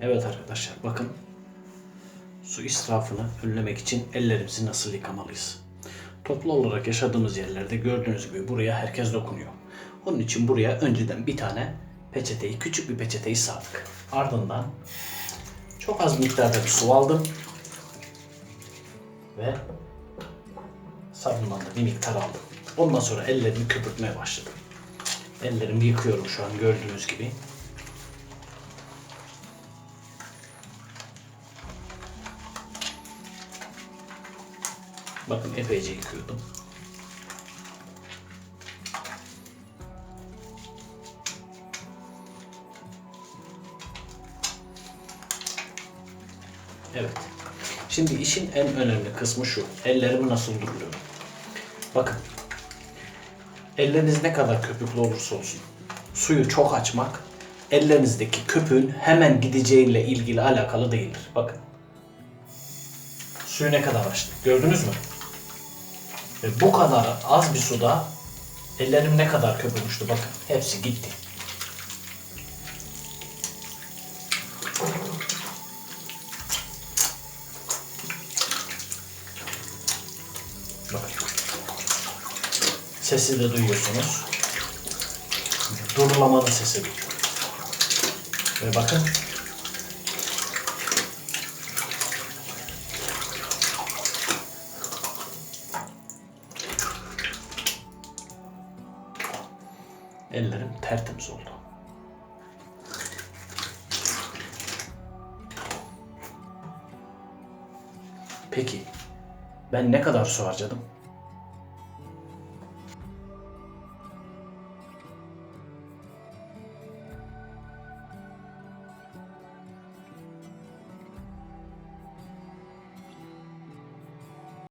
Evet arkadaşlar bakın. Su israfını önlemek için ellerimizi nasıl yıkamalıyız? Toplu olarak yaşadığımız yerlerde gördüğünüz gibi buraya herkes dokunuyor. Onun için buraya önceden bir tane peçeteyi, küçük bir peçeteyi sardık. Ardından çok az miktarda bir su aldım. Ve sabundan da bir miktar aldım. Ondan sonra ellerimi köpürtmeye başladım. Ellerimi yıkıyorum şu an gördüğünüz gibi. Bakın epeyce yıkıyordum. Evet. Şimdi işin en önemli kısmı şu. Ellerimi nasıl duruyorum? Bakın. Elleriniz ne kadar köpüklü olursa olsun. Suyu çok açmak ellerinizdeki köpüğün hemen gideceğiyle ilgili alakalı değildir. Bakın. Suyu ne kadar açtım. Gördünüz mü? Ve bu kadar az bir suda ellerim ne kadar köpürmüştü bakın. Hepsi gitti. Bakın. Sesi de duyuyorsunuz. Durulamalı sesi. Ve bakın. Ellerim tertemiz oldu. Peki ben ne kadar su harcadım?